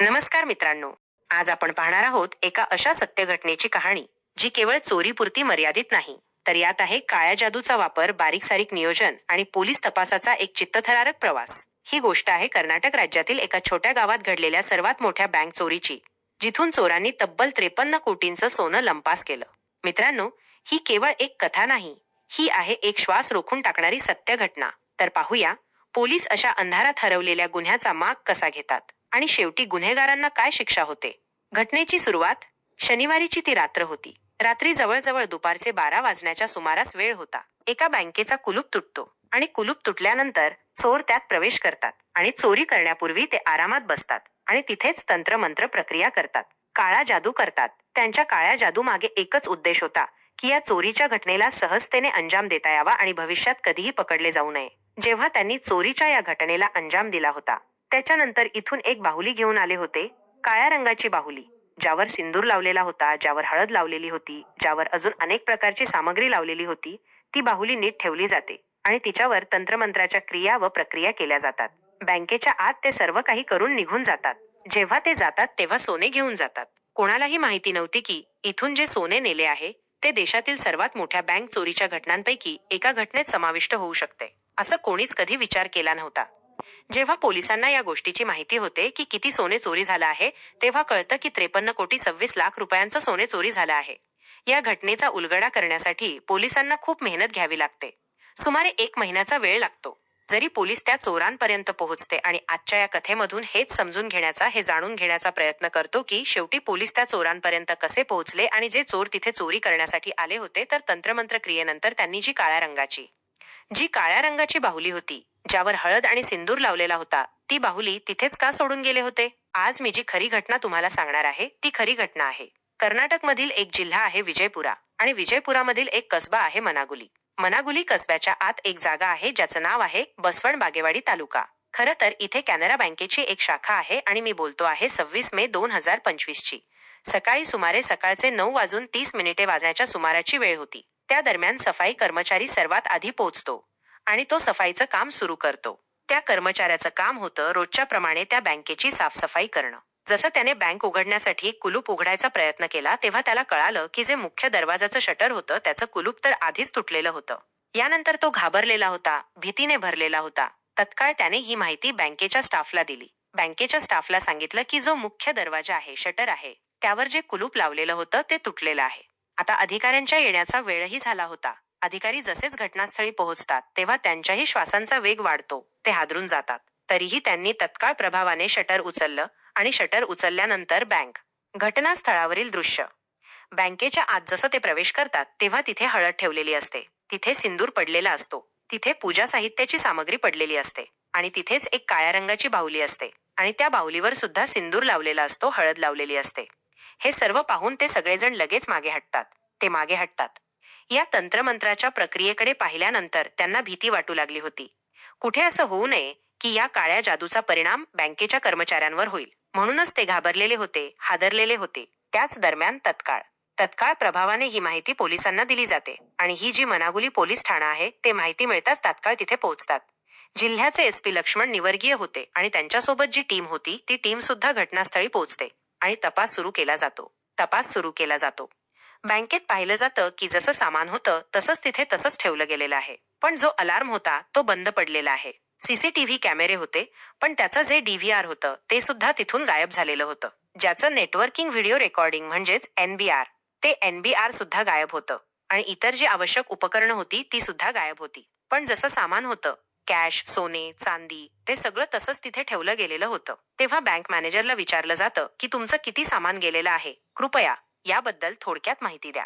नमस्कार मित्रांनो. आज आपण पाहणार आहोत एका अशा सत्य घटनेची कहाणी जी केवळ चोरीपुरती मर्यादित नाही तर यात आहे काळ्या जादूचा वापर बारीक सारीक नियोजन आणि पोलीस तपासाचा एक चित्तथरारक प्रवास. ही गोष्ट आहे कर्नाटक राज्यातील एका छोट्या गावात घडलेल्या सर्वात मोठ्या बँक चोरीची जिथून चोरांनी तब्बल त्रेपन्न कोटींचं सोनं लंपास केलं. मित्रांनो ही केवळ एक कथा नाही ही आहे एक श्वास रोखून टाकणारी सत्य घटना तर पाहूया पोलीस अशा अंधारात हरवलेल्या गुन्ह्याचा माग कसा घेतात. आणि शेवटी गुन्हेगारांना काय शिक्षा होते? घटनेची सुरुवात? शनिवारीची ती रात्र होती. रात्री जवळजवळ दुपारचे बारा वाजण्याच्या सुमारास वेळ होता. एका बँकेचा कुलूप तुटतो आणि कुलूप तुटल्यानंतर चोर त्यात प्रवेश करतात आणि चोरी करण्यापूर्वी ते आरामात बसतात आणि तिथेच तंत्रमंत्र प्रक्रिया करतात. काळा जादू करतात. त्यांच्या काळ्या जादू मागे एकच उद्देश होता की या चोरीच्या घटनेला सहजतेने अंजाम देता यावा आणि भविष्यात कधीही पकडले जाऊ नये. जेव्हा त्यांनी चोरीच्या या घटनेला अंजाम दिला होता त्याच्यानंतर इथून एक बाहुली घेऊन आले होते काळ्या रंगाची बाहुली ज्यावर सिंदूर लावलेला होता ज्यावर हळद लावलेली होती ज्यावर अजून अनेक प्रकारची सामग्री लावलेली होती ती बाहुली नीट ठेवली जाते आणि तिच्यावर तंत्रमंत्राच्या क्रिया व प्रक्रिया केल्या जातात. बँकेच्या आत ते सर्व काही करून निघून जातात. जेव्हा ते जातात तेव्हा सोने घेऊन जातात. कोणालाही माहिती नव्हती की इथून जे सोने नेले आहे ते देशातील सर्वात मोठ्या बँक चोरीच्या घटनांपैकी एका घटनेत समाविष्ट होऊ शकते. असं कोणीच कधी विचार केला नव्हता. जेव्हा पोलिसांना या गोष्टीची माहिती होते की किती सोने चोरी झालं आहे तेव्हा कळतं की त्रेपन्न कोटी सव्वीस लाख रुपयांचं सोने चोरी झालं आहे. या घटनेचा उलगडा करण्यासाठी पोलिसांना खूप मेहनत घ्यावी लागते. सुमारे एक महिन्याचा वेळ लागतो. जरी पोलीस त्या चोरांपर्यंत पोहोचते आणि आजच्या या कथेमधून हेच समजून घेण्याचा हे जाणून घेण्याचा प्रयत्न करतो की शेवटी पोलीस त्या चोरांपर्यंत कसे पोहोचले आणि जे चोर तिथे चोरी करण्यासाठी आले होते तर तंत्रमंत्र क्रियेनंतर त्यांनी जी काळ्या रंगाची जी काळ्या रंगाची बाहुली होती ज्यावर हळद आणि सिंदूर लावलेला होता ती बाहुली तिथेच का सोडून गेले होते? आज मी जी खरी घटना तुम्हाला सांगणार आहे ती खरी घटना आहे. कर्नाटक मधील एक जिल्हा आहे विजयपुरा आणि विजयपुरामधील एक कसबा आहे मनागुली. मनागुली कसब्याच्या आत एक जागा आहे ज्याचं नाव आहे बसवण बागेवाडी तालुका. खरं तर इथे कॅनरा बँकेची एक शाखा आहे आणि मी बोलतो आहे सव्वीस मे दोन हजार पंचवीस ची सकाळी सुमारे सकाळचे नऊ वाजून तीस मिनिटे वाजण्याच्या सुमाराची वेळ होती. त्या दरम्यान सफाई कर्मचारी सर्वात आधी पोहोचतो आणि तो सफाईचं काम सुरू करतो. त्या कर्मचाऱ्याचं काम होतं रोजच्या प्रमाणे त्या बँकेची साफसफाई करणं. जसं त्याने बँक उघडण्यासाठी कुलूप उघडायचा प्रयत्न केला तेव्हा त्याला कळालं की जे मुख्य दरवाजाचं शटर होतं त्याचं कुलूप तर आधीच तुटलेलं होतं. यानंतर तो घाबरलेला होता भीतीने भरलेला होता. तत्काळ त्याने ही माहिती बँकेच्या स्टाफला दिली. बँकेच्या स्टाफला सांगितलं की जो मुख्य दरवाजा आहे शटर आहे त्यावर जे कुलूप लावलेलं होतं ते तुटलेलं आहे. आता अधिकाऱ्यांच्या येण्याचा वेळही झाला होता. अधिकारी जसेच घटनास्थळी पोहोचतात तेव्हा त्यांच्याही श्वासांचा वेग वाढतो. ते हादरून जातात. तरीही त्यांनी तत्काळ प्रभावाने शटर उचललं आणि शटर उचलल्यानंतर बँक. घटनास्थळावरील दृश्य. बँकेच्या आत जसं ते प्रवेश करतात तेव्हा तिथे हळद ठेवलेली असते. तिथे सिंदूर पडलेला असतो. तिथे पूजा साहित्याची सामग्री पडलेली असते. आणि तिथेच एक काळ्या रंगाची बाहुली असते. आणि त्या बाहुलीवर सुद्धा सिंदूर लावलेला असतो हळद लावलेली असते. हे सर्व पाहून ते सगळेजण लगेच मागे हटतात. ते मागे हटतात. या तंत्रमंत्राच्या प्रक्रियेकडे पाहिल्यानंतर त्यांना भीती वाटू लागली होती. कुठे असं होऊ नये की या काळ्या जादूचा परिणाम बँकेच्या कर्मचाऱ्यांवर होईल. म्हणूनच ते घाबरलेले होते हादरलेले होते. त्याच दरम्यान तत्काळ. तत्काळ प्रभावाने ही माहिती पोलिसांना दिली जाते आणि ही जी मनागुली पोलीस ठाणा आहे ते माहिती मिळताच तात्काळ तिथे पोहोचतात. जिल्ह्याचे एस पी लक्ष्मण निवर्गीय होते आणि त्यांच्यासोबत जी टीम होती ती टीम सुद्धा घटनास्थळी पोहोचते. आणि तपास सुरू केला जातो. तपास सुरू केला जातो. बँकेत पाहिलं जातं की जसं सामान होतं तसंच तिथे तसंच ठेवलं गेलेलं आहे. पण जो अलार्म होता तो बंद पडलेला आहे. सीसीटीव्ही कॅमेरे होते पण त्याचं जे डीव्हीआर होतं ते सुद्धा तिथून गायब झालेलं होतं. ज्याचं नेटवर्किंग व्हिडिओ रेकॉर्डिंग म्हणजेच एनबीआर ते एनबीआर सुद्धा गायब होतं. आणि इतर जी आवश्यक उपकरणं होती ती सुद्धा गायब होती. पण जसं सामान होतं कॅश सोने चांदी ते सगळं तसंच तिथे ठेवलं गेलेलं होतं. तेव्हा बँक मॅनेजरला विचारलं जातं की तुमचं किती सामान गेलेलं आहे? कृपया याबद्दल थोडक्यात माहिती द्या.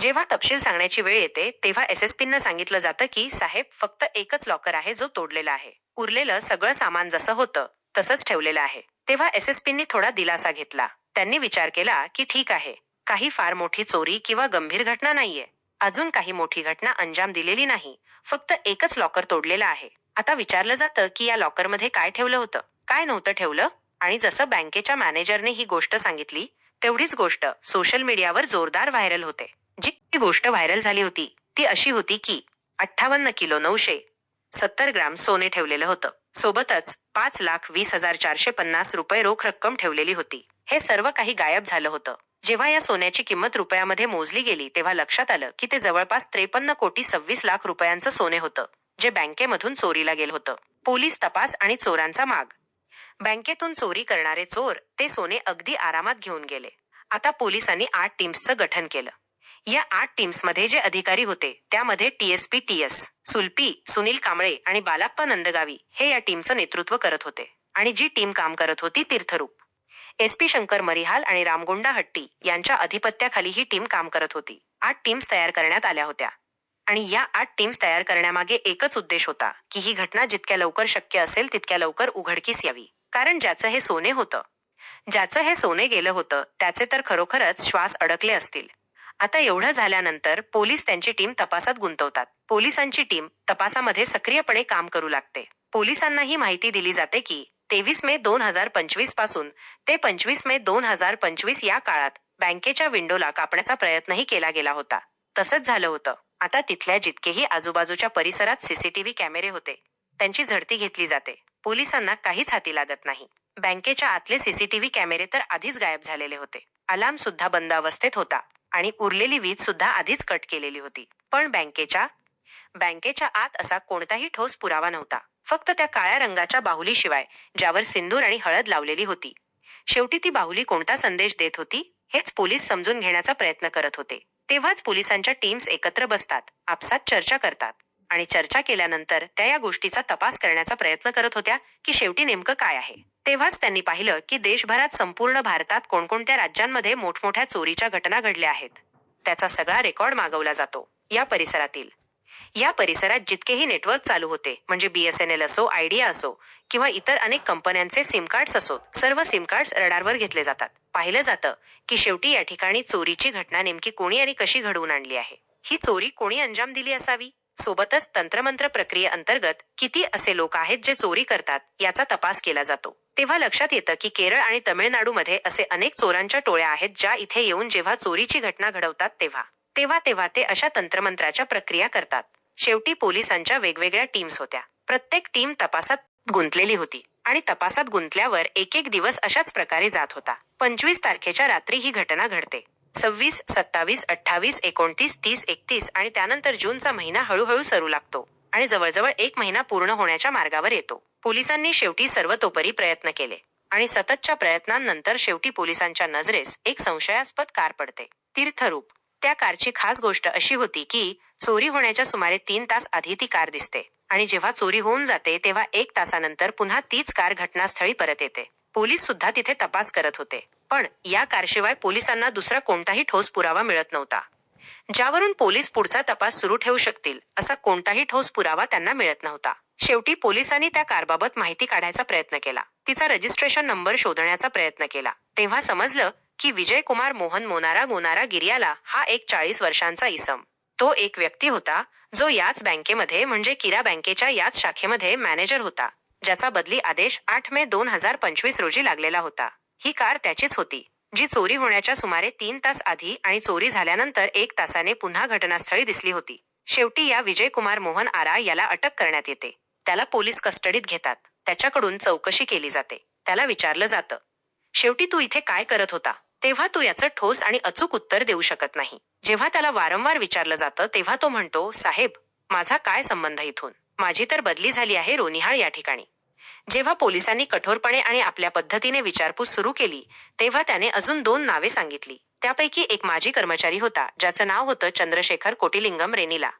जेव्हा तपशील सांगण्याची वेळ येते तेव्हा एस एस पींना सांगितलं जातं की साहेब फक्त एकच लॉकर आहे जो तोडलेला आहे. उरलेलं सगळं सामान जसं होतं तसंच ठेवलेलं आहे. तेव्हा एस एस पींनी थोडा दिलासा घेतला. त्यांनी विचार केला की ठीक आहे. काही फार मोठी चोरी किंवा गंभीर घटना नाहीये. अजून काही मोठी घटना अंजाम दिलेली नाही. फक्त एकच लॉकर तोडलेलं आहे. आता विचारलं जातं की या लॉकरमध्ये काय ठेवलं होतं? काय नव्हतं ठेवलं? आणि जसं बँकेच्या मॅनेजरने ही गोष्ट सांगितली तेवढीच गोष्ट सोशल मीडियावर जोरदार व्हायरल होते. जी गोष्ट व्हायरल झाली होती ती अशी होती की अठ्ठावन्न किलो नऊशे सत्तर ग्राम सोने ठेवलेलं होतं. सोबतच पाच लाख वीस हजार चारशे पन्नास रुपये रोख रक्कम ठेवलेली होती. हे सर्व काही गायब झालं होतं. जेव्हा या सोन्याची किंमत रुपयामध्ये मोजली गेली तेव्हा लक्षात आलं की ते जवळपास त्रेपन्न कोटी सव्वीस लाख रुपयांचं सोने होतं जे बँकेमधून चोरीला गेलं होतं. पोलीस तपास आणि चोरांचा माग. बँकेतून चोरी करणारे चोर ते सोने अगदी आरामात घेऊन गेले. आता पोलिसांनी आठ टीम्सचं गठन केलं. या आठ टीम्समध्ये जे अधिकारी होते त्यामध्ये टीएसपी टीएस सुल्पी सुनील कांबळे आणि बालाप्पा नंदगावी हे या टीमचं नेतृत्व करत होते. आणि जी टीम काम करत होती तीर्थरूप. एस पी शंकर मरिहाल आणि रामगोंडा हट्टी यांच्या अधिपत्याखाली ही टीम काम करत होती. आठ टीम्स तयार करण्यात आल्या होत्या. आणि या आठ टीम्स तयार करण्यामागे एकच उद्देश होता की ही घटना जितक्या लवकर शक्य असेल तितक्या लवकर उघडकीस यावी. कारण ज्याचं हे सोने होतं ज्याचं हे सोने गेलं होतं त्याचे तर खरोखरच श्वास अडकले असतील. आता एवढं झाल्यानंतर पोलीस त्यांची टीम तपासात गुंतवतात. पोलिसांची टीम तपासामध्ये सक्रियपणे काम करू लागते. पोलिसांनाही माहिती दिली जाते की तेवीस मे दोन हजार पंचवीसपासून ते पंचवीस मे दोन हजार पंचवीस या काळात बँकेच्या विंडोला कापण्याचा प्रयत्नही केला गेला होता. तसंच झालं होतं. आता तिथल्या जितकेही आजूबाजूच्या परिसरात सीसीटीव्ही कॅमेरे होते त्यांची झडती घेतली जाते. पोलिसांना काहीच हाती लागत नाही. बँकेच्या आतले सीसीटीव्ही कॅमेरे तर आधीच गायब झालेले होते. अलार्म सुद्धा बंद अवस्थेत होता आणि उरलेली वीज सुद्धा आधीच कट केलेली होती. पण बँकेच्या बँकेच्या आत असा कोणताही ठोस पुरावा नव्हता. फक्त त्या काळ्या रंगाच्या बाहुलीशिवाय ज्यावर सिंदूर आणि हळद लावलेली होती. शेवटी ती बाहुली कोणता संदेश देत होती हेच पोलीस समजून घेण्याचा प्रयत्न करत होते. तेव्हाच पोलिसांच्या टीम्स एकत्र बसतात आपसात चर्चा करतात. आणि चर्चा केल्यानंतर त्या या गोष्टीचा तपास करण्याचा प्रयत्न करत होत्या की शेवटी नेमकं काय आहे. तेव्हाच त्यांनी पाहिलं की देशभरात संपूर्ण भारतात कोणकोणत्या राज्यांमध्ये मोठमोठ्या चोरीच्या घटना घडल्या आहेत. त्याचा सगळा रेकॉर्ड मागवला जातो या परिसरातील. या परिसरात जितकेही नेटवर्क चालू होते म्हणजे बीएसएनएल असो आयडिया असो किंवा इतर अनेक कंपन्यांचे सिम कार्ड्स असोत सर्व सिम कार्ड्स रडारवर घेतले जातात. पाहिलं जातं की शेवटी या ठिकाणी चोरीची घटना नेमकी कोणी आणि कशी घडवून आणली आहे? ही चोरी कोणी अंजाम दिली असावी? सोबतच तंत्रमंत्र प्रक्रियेअंतर्गत किती असे लोक आहेत जे चोरी करतात याचा तपास केला जातो. तेव्हा लक्षात येतं की केरळ आणि तमिळनाडूमध्ये असे अनेक चोरांच्या टोळ्या आहेत ज्या इथे येऊन जेव्हा चोरीची घटना घडवतात तेव्हा. तेव्हा तेव्हा ते अशा तंत्रमंत्राच्या प्रक्रिया करतात. शेवटी पोलिसांच्या वेगवेगळ्या टीम्स होत्या. प्रत्येक टीम तपासात गुंतलेली होती आणि तपासात गुंतल्यावर एक एक दिवस अशाच प्रकारे जात होता. पंचवीस तारखेच्या रात्री ही घटना घडते. सव्वीस सत्तावीस अठ्ठावीस एकोणतीस तीस एकतीस आणि त्यानंतर जूनचा महिना हळूहळू सरू लागतो आणि जवळजवळ एक महिना पूर्ण होण्याच्या मार्गावर येतो. पोलिसांनी शेवटी सर्वतोपरी प्रयत्न केले आणि सततच्या प्रयत्नांनंतर शेवटी पोलिसांच्या नजरेस एक संशयास्पद कार पडते. तीर्थरूप त्या कारची खास गोष्ट अशी होती की चोरी होण्याच्या सुमारे तीन तास आधी ती कार दिसते. आणि जेव्हा चोरी होऊन जाते तेव्हा एक तासानंतर पुन्हा तीच कार घटनास्थळी परत येते. पोलीस सुद्धा तिथे तपास करत होते. पण या कारशिवाय पोलिसांना दुसरा कोणताही ठोस पुरावा मिळत नव्हता. ज्यावरून पोलीस पुढचा तपास सुरू ठेवू शकतील असा कोणताही ठोस पुरावा त्यांना मिळत नव्हता. शेवटी पोलिसांनी त्या कारबाबत माहिती काढायचा प्रयत्न केला. तिचा रजिस्ट्रेशन नंबर शोधण्याचा प्रयत्न केला. तेव्हा समजलं की विजय कुमार मोहन मोनारा गोनारा गिरियाला हा एक चाळीस वर्षांचा इसम. तो एक व्यक्ती होता जो याच बँकेमध्ये म्हणजे किरा बँकेच्या याच शाखेमध्ये मॅनेजर होता ज्याचा बदली आदेश आठ मे दोन हजार पंचवीस रोजी लागलेला होता. ही कार त्याचीच होती जी चोरी होण्याच्या सुमारे तीन तास आधी आणि चोरी झाल्यानंतर एक तासाने पुन्हा घटनास्थळी दिसली होती. शेवटी या विजय कुमार मोहन आरा याला अटक करण्यात येते. त्याला पोलीस कस्टडीत घेतात. त्याच्याकडून चौकशी केली जाते. त्याला विचारलं जातं शेवटी तू इथे काय करत होता? तेव्हा तू याचं ठोस आणि अचूक उत्तर देऊ शकत नाही. जेव्हा त्याला वारंवार विचारलं जातं तेव्हा तो म्हणतो साहेब माझा काय संबंध इथून? माझी तर बदली झाली आहे रोनिहाळ या ठिकाणी. जेव्हा पोलिसांनी कठोरपणे आणि आपल्या पद्धतीने विचारपूस सुरू केली तेव्हा त्याने अजून दोन नावे सांगितली. त्यापैकी एक माजी कर्मचारी होता ज्याचं नाव होतं चंद्रशेखर कोटिलिंगम रेनीला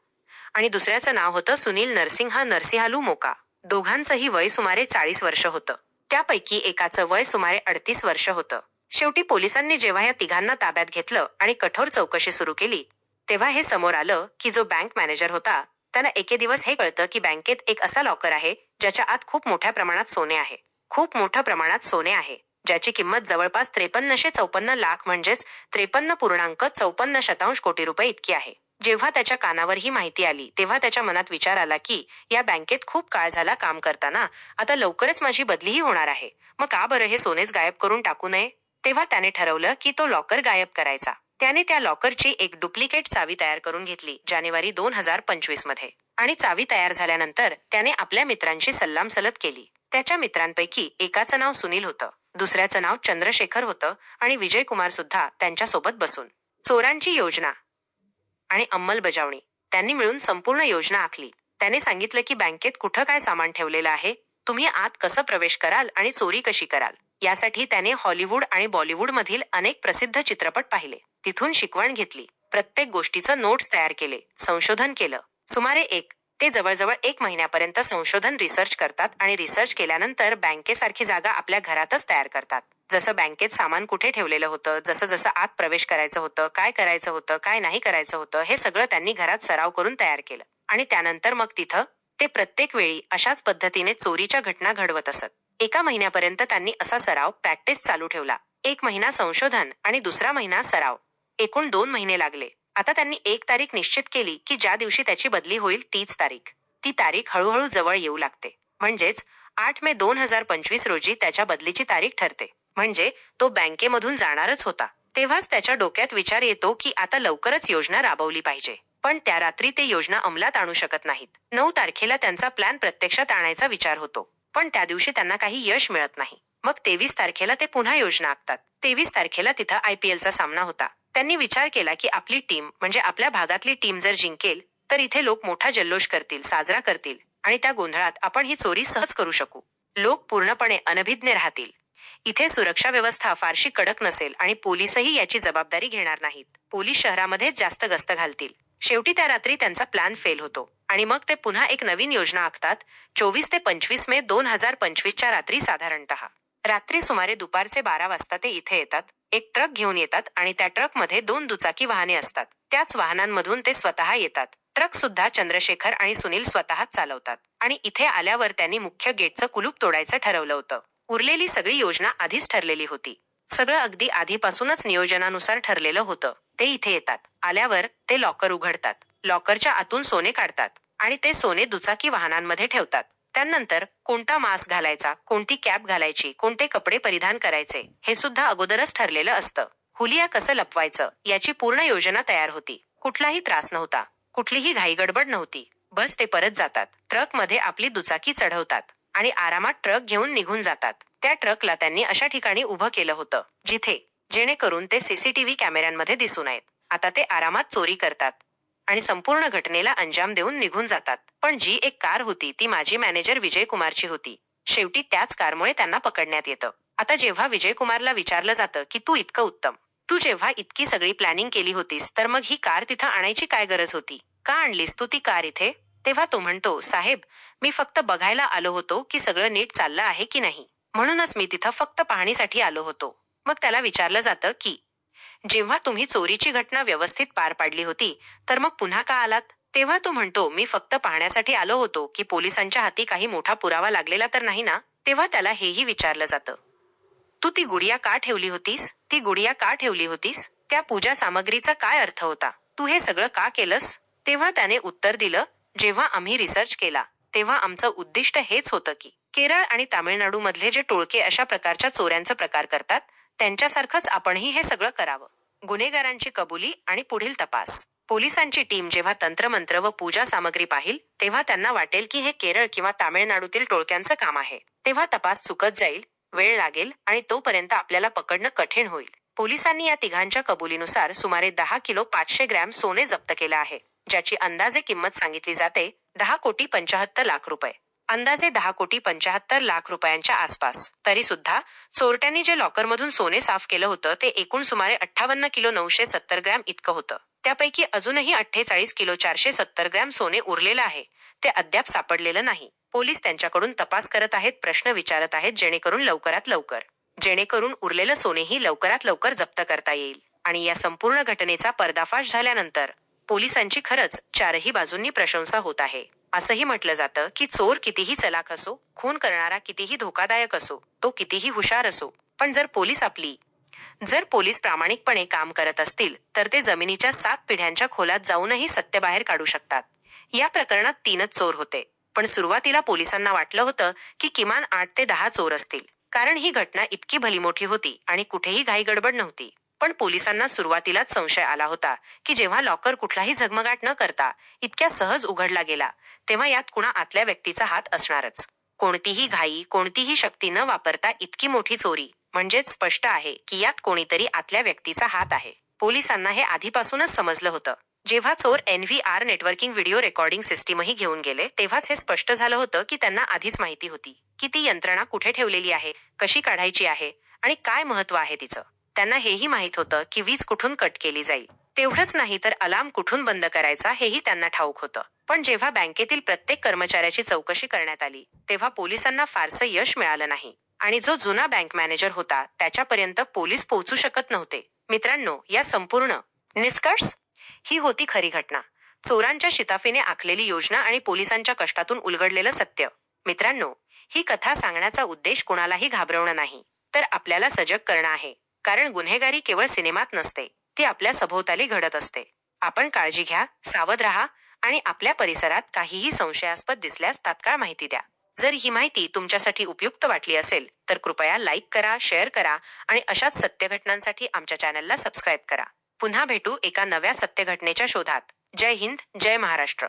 आणि दुसऱ्याचं नाव होतं सुनील नरसिंहा नरसिंहालू मोका. दोघांचंही वय सुमारे चाळीस वर्ष होतं. त्यापैकी एकाचं वय सुमारे अडतीस वर्ष होतं. शेवटी पोलिसांनी जेव्हा या तिघांना ताब्यात घेतलं आणि कठोर चौकशी सुरू केली तेव्हा हे समोर आलं की जो बँक मॅनेजर होता त्यांना एके दिवस हे कळतं की बँकेत एक असा लॉकर आहे ज्याच्या आत खूप मोठ्या प्रमाणात सोने आहे. खूप मोठ्या प्रमाणात सोने आहे ज्याची किंमत जवळपास त्रेपन्नशे चौपन्न लाख म्हणजेच त्रेपन्न पूर्णांक चौपन्न शतांश कोटी रुपये इतकी आहे. जेव्हा त्याच्या कानावर ही माहिती आली तेव्हा त्याच्या मनात विचार आला की या बँकेत खूप काळ झाला काम करताना आता लवकरच माझी बदलीही होणार आहे. मग का बरं हे सोनेच गायब करून टाकू नये? तेव्हा त्याने ठरवलं की तो लॉकर गायब करायचा. त्याने त्या लॉकरची एक डुप्लिकेट चावी तयार करून घेतली जानेवारी दोन हजार पंचवीसमध्ये. आणि चावी तयार झाल्यानंतर त्याने आपल्या मित्रांशी सल्लामसलत केली. त्याच्या मित्रांपैकी एकाचं नाव सुनील होतं दुसऱ्याचं नाव चंद्रशेखर होतं आणि विजय कुमार सुद्धा त्यांच्यासोबत बसून. चोरांची योजना आणि अंमलबजावणी त्यांनी मिळून संपूर्ण योजना आखली. त्याने सांगितलं की बँकेत कुठं काय सामान ठेवलेलं आहे तुम्ही आत कसं प्रवेश कराल आणि चोरी कशी कराल. यासाठी त्याने हॉलिवूड आणि बॉलिवूड मधील अनेक प्रसिद्ध चित्रपट पाहिले. तिथून शिकवण घेतली. प्रत्येक गोष्टीचं नोट्स तयार केले. संशोधन केलं. सुमारे एक ते जवळजवळ एक महिन्यापर्यंत संशोधन रिसर्च करतात आणि रिसर्च केल्यानंतर बँकेसारखी जागा आपल्या घरातच तयार करतात. जसं बँकेत सामान कुठे ठेवलेलं होतं जसं जसं आत प्रवेश करायचं होतं काय करायचं होतं काय नाही करायचं होतं हे सगळं त्यांनी घरात सराव करून तयार केलं. आणि त्यानंतर मग तिथं ते प्रत्येक वेळी अशाच पद्धतीने चोरीच्या घटना घडवत असत. एका महिन्यापर्यंत त्यांनी असा सराव प्रॅक्टिस चालू ठेवला. एक महिना संशोधन आणि दुसरा महिना सराव. एकूण दोन महिने लागले. आता त्यांनी एक तारीख निश्चित केली की ज्या दिवशी त्याची बदली होईल तीच तारीख. ती तारीख हळूहळू जवळ येऊ लागते. म्हणजेच आठ मे दोन हजार पंचवीस रोजी त्याच्या बदलीची तारीख ठरते. म्हणजे तो बँकेमधून जाणारच होता. तेव्हाच त्याच्या डोक्यात विचार येतो की आता लवकरच योजना राबवली पाहिजे. पण त्या रात्री ते योजना अंमलात आणू शकत नाहीत. नऊ तारखेला त्यांचा प्लॅन प्रत्यक्षात आणायचा विचार होतो. पण त्या दिवशी त्यांना काही यश मिळत नाही. मग तेवीस तारखेला ते पुन्हा योजना आखतात. तेवीस तारखेला तिथं आयपीएलचा सामना होता. त्यांनी विचार केला की आपली टीम म्हणजे आपल्या भागातली टीम जर जिंकेल तर इथे लोक मोठा जल्लोष करतील साजरा करतील आणि त्या गोंधळात आपण ही चोरी सहज करू शकू. लोक पूर्णपणे अनभिज्ञ राहतील. इथे सुरक्षा व्यवस्था फारशी कडक नसेल आणि पोलीसही याची जबाबदारी घेणार नाहीत. पोलीस शहरामध्येच जास्त गस्त घालतील. शेवटी त्या रात्री त्यांचा प्लॅन फेल होतो. आणि मग ते पुन्हा एक नवीन योजना आखतात चोवीस ते पंचवीस मे दोन हजार पंचवीसच्या रात्री साधारणतः. रात्री सुमारे दुपारचे बारा वाजता ते इथे येतात एक ट्रक घेऊन येतात आणि त्या ट्रकमध्ये दोन दुचाकी वाहने असतात. त्याच वाहनांमधून ते स्वतः येतात. ट्रक सुद्धा चंद्रशेखर आणि सुनील स्वतः चालवतात. आणि इथे आल्यावर त्यांनी मुख्य गेटचं कुलूप तोडायचं ठरवलं होतं. उरलेली सगळी योजना आधीच ठरलेली होती. सगळं अगदी आधीपासूनच नियोजनानुसार ठरलेलं होतं. ते इथे येतात. आल्यावर ते लॉकर उघडतात. लॉकरच्या आतून सोने काढतात. आणि ते सोने दुचाकी वाहनांमध्ये ठेवतात. त्यानंतर कोणता मास्क घालायचा कोणती कॅप घालायची कोणते कपडे परिधान करायचे हे सुद्धा अगोदरच ठरलेलं असतं. हुलिया कसं लपवायचं याची पूर्ण योजना तयार होती. कुठलाही त्रास नव्हता. कुठलीही घाईगडबड नव्हती. बस ते परत जातात. ट्रकमध्ये आपली दुचाकी चढवतात. आणि आरामात ट्रक घेऊन निघून जातात. त्या ट्रकला त्यांनी अशा ठिकाणी उभं केलं होतं जिथे जेणेकरून ते सीसीटीव्ही कॅमेऱ्यांमध्ये दिसू नयेत आता ते आरामात चोरी करतात आणि संपूर्ण घटनेला अंजाम देऊन निघून जातात. पण जी एक कार होती ती माजी मॅनेजर विजय कुमारची होती. शेवटी त्याच कारमुळे त्यांना पकडण्यात येतं. आता जेव्हा विजय कुमारला विचारलं जातं की तू इतकं उत्तम. तू जेव्हा इतकी सगळी प्लॅनिंग केली होतीस तर मग ही कार तिथं आणायची काय गरज होती? का आणलीस तू ती कार इथे? तेव्हा तो म्हणतो साहेब मी फक्त बघायला आलो होतो की सगळं नीट चाललं आहे की नाही. म्हणूनच मी तिथं फक्त पाहणीसाठी आलो होतो. मग त्याला विचारलं जातं की जेव्हा तुम्ही चोरीची घटना व्यवस्थित पार पाडली होती तर मग पुन्हा का आलात? तेव्हा तो म्हणतो मी फक्त पाहण्यासाठी आलो होतो की पोलिसांच्या हाती काही मोठा पुरावा लागलेला तर नाही ना? तेव्हा त्याला हेही विचारलं जातं तू ती गुडिया का ठेवली होतीस? ती गुडिया का ठेवली होतीस? त्या पूजा सामग्रीचा काय अर्थ होता? तू हे सगळं का केलंस? तेव्हा त्याने उत्तर दिलं जेव्हा आम्ही रिसर्च केला तेव्हा आमचं उद्दिष्ट हेच होतं की केरळ आणि तामिळनाडू मधले जे टोळके अशा प्रकारच्या चोऱ्यांचा प्रकार करतात त्यांच्यासारखंच आपणही हे सगळं करावं. गुन्हेगारांची कबुली आणि पुढील तपास. पोलिसांची टीम जेव्हा तंत्रमंत्र व पूजा सामग्री पाहिल तेव्हा त्यांना वाटेल की हे केरळ किंवा तामिळनाडूतील टोळक्यांचं काम आहे. तेव्हा तपास चुकत जाईल वेळ लागेल आणि तोपर्यंत आपल्याला पकडणं कठीण होईल. पोलिसांनी या तिघांच्या कबुलीनुसार सुमारे दहा किलो पाचशे ग्रॅम सोने जप्त केलं आहे. ज्याची अंदाजे किंमत सांगितली जाते दहा कोटी पंचाहत्तर लाख रुपये. अंदाजे दहा कोटी पंचाहत्तर लाख रुपयांच्या आसपास. तरी सुद्धा चोरट्यांनी जे लॉकरमधून सोने साफ केलं होतं ते एकूण सुमारे अठ्ठावन्न किलो नऊशे सत्तर ग्रॅम इतकं होतं. त्यापैकी अजूनही अठ्ठेचाळीस किलो चारशे सत्तर ग्रॅम सोने उरलेलं आहे. ते अद्याप सापडलेलं नाही. पोलीस त्यांच्याकडून तपास करत आहेत प्रश्न विचारत आहेत जेणेकरून लवकरात लवकर. जेणेकरून उरलेलं सोनेही लवकरात लवकर जप्त करता येईल. आणि या संपूर्ण घटनेचा पर्दाफाश झाल्यानंतर पोलिसांची खरंच चारही बाजूंनी प्रशंसा होत आहे. असंही म्हटलं जातं की चोर कितीही चलाख असो खून करणारा कितीही धोकादायक असो तो कितीही हुशार असो पण जर पोलीस आपली जर पोलीस प्रामाणिकपणे काम करत असतील तर ते जमिनीच्या सात पिढ्यांच्या खोलात जाऊनही सत्य बाहेर काढू शकतात. या प्रकरणात तीनच चोर होते. पण सुरुवातीला पोलिसांना वाटलं होतं की किमान आठ ते दहा चोर असतील. कारण ही घटना इतकी भली मोठी होती आणि कुठेही घाई गडबड नव्हती. पण पोलिसांना सुरुवातीलाच संशय आला होता की जेव्हा लॉकर कुठलाही झगमगाट न करता इतक्या सहज उघडला गेला तेव्हा यात कुणा आतल्या व्यक्तीचा हात असणारच. कोणतीही घाई कोणतीही शक्ती न वापरता इतकी मोठी चोरी म्हणजेच स्पष्ट आहे की यात कोणीतरी आतल्या व्यक्तीचा हात आहे. पोलिसांना हे आधीपासूनच समजलं होतं. जेव्हा चोर एनव्हीआर नेटवर्किंग व्हिडिओ रेकॉर्डिंग सिस्टीमही घेऊन गेले तेव्हाच हे स्पष्ट झालं होतं की त्यांना आधीच माहिती होती की ती यंत्रणा कुठे ठेवलेली आहे कशी काढायची आहे आणि काय महत्त्व आहे तिचं. त्यांना हेही माहीत होतं की वीज कुठून कट केली जाईल. तेवढंच नाही तर अलार्म कुठून बंद करायचा हेही त्यांना ठाऊक होतं. पण जेव्हा बँकेतील प्रत्येक कर्मचाऱ्याची चौकशी करण्यात आली तेव्हा पोलिसांना फारसं यश मिळालं नाही. आणि जो जुना बँक मॅनेजर होता त्याच्यापर्यंत पोलीस पोहोचू शकत नव्हते. मित्रांनो या संपूर्ण निष्कर्ष ही होती खरी घटना. चोरांच्या शिताफीने आखलेली योजना आणि पोलिसांच्या कष्टातून उलगडलेलं सत्य. मित्रांनो ही कथा सांगण्याचा उद्देश कोणालाही घाबरवणं नाही. तर आपल्याला सजग करणं आहे. कारण गुन्हेगारी केवळ सिनेमात नसते ती आपल्या सभोवताली घडत असते. आपण काळजी घ्या सावध राहा आणि आपल्या परिसरात काहीही संशयास्पद दिसल्यास तात्काळ माहिती द्या. जर ही माहिती तुमच्यासाठी उपयुक्त वाटली असेल तर कृपया लाईक करा शेअर करा आणि अशाच सत्य घटनांसाठी आमच्या चॅनलला सबस्क्राईब करा. पुन्हा भेटू एका नव्या सत्य घटनेच्या शोधात. जय हिंद जय महाराष्ट्र.